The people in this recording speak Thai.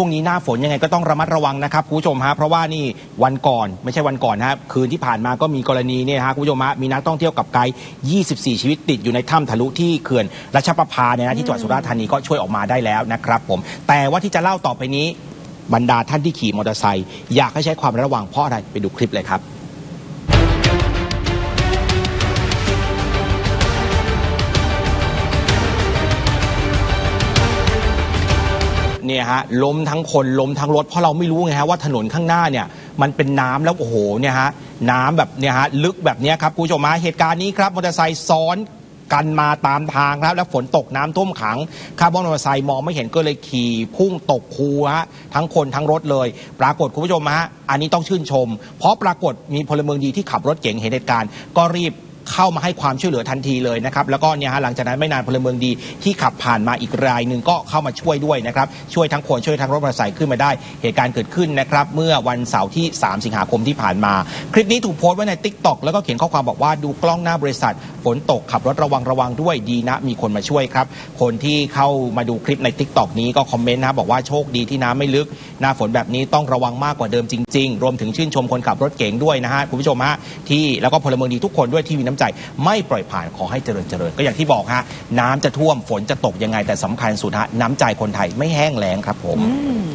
ช่วงนี้หน้าฝนยังไงก็ต้องระมัดระวังนะครับคุณผู้ชมฮะเพราะว่านี่วันก่อนไม่ใช่วันก่อนนะครับคืนที่ผ่านมาก็มีกรณีเนี่ยฮะคุณผู้ชมฮะมีนักท่องเที่ยวกับไกด์24 ชีวิตติดอยู่ในถ้ำทะลุที่เขื่อนรัชประภาเนี่ยนะที่จังหวัดสุราษฎร์ธานีก็ช่วยออกมาได้แล้วนะครับผมแต่ว่าที่จะเล่าต่อไปนี้บรรดาท่านที่ขี่มอเตอร์ไซค์อยากให้ใช้ความระวังเพราะอะไรไปดูคลิปเลยครับ เนี่ยฮะล้มทั้งคนล้มทั้งรถเพราะเราไม่รู้ไงฮะว่าถนนข้างหน้าเนี่ยมันเป็นน้ำแล้วโอ้โหเนี่ยฮะน้ำแบบเนี่ยฮะลึกแบบนี้ครับคุณผู้ชมฮะเหตุการณ์นี้ครับมอเตอร์ไซค์ซ้อนกันมาตามทางครับแล้วฝนตกน้ำท่วมขังคาร์บอนมอเตอร์ไซค์มองไม่เห็นก็เลยขี่พุ่งตกคูฮะทั้งคนทั้งรถเลย ปรากฏคุณผู้ชมฮะอันนี้ต้องชื่นชม เพราะปรากฏมีพลเมืองดีที่ขับรถเก๋งเห็นเหตุการณ์ก็รีบ เข้ามาให้ความช่วยเหลือทันทีเลยนะครับแล้วก็เนี่ยฮะหลังจากนั้นไม่นานพลเมืองดีที่ขับผ่านมาอีกรายหนึ่งก็เข้ามาช่วยด้วยนะครับช่วยทั้งคนช่วยทั้งรถมอเตอร์ไซค์ขึ้นมาได้ เหตุการณ์เกิดขึ้นนะครับเมื่อวันเสาร์ที่ 3 สิงหาคมที่ผ่านมา คลิปนี้ถูกโพสต์ไว้ใน t ิ k t o k แล้วก็เขียนข้อความบอกว่าดูกล้องหน้าบริษัทฝนตกขับรถระวังระวังด้วยดีนะ มีคนมาช่วยครับ คนที่เข้ามาดูคลิปใน t ิ k t o k นี้ก็คอมเมนต์นะบอกว่าโชคดีที่น้ำไม่ลึก หน้าฝนแบบนี้ต้องระวังมากกว่าเดิมจริง ๆ รวมถึงชื่นชมคนขับรถเก๋งด้วยนะฮะคุณผู้ชมฮะที่แล้วก็พลเมืองดีทุกคนด้วยที่มีน้ำใจ ไม่ปล่อยผ่านขอให้เจริญเจริญก็อย่างที่บอกฮะน้ำจะท่วมฝนจะตกยังไงแต่สำคัญสุดฮะน้ำใจคนไทยไม่แห้งแล้งครับผม อืม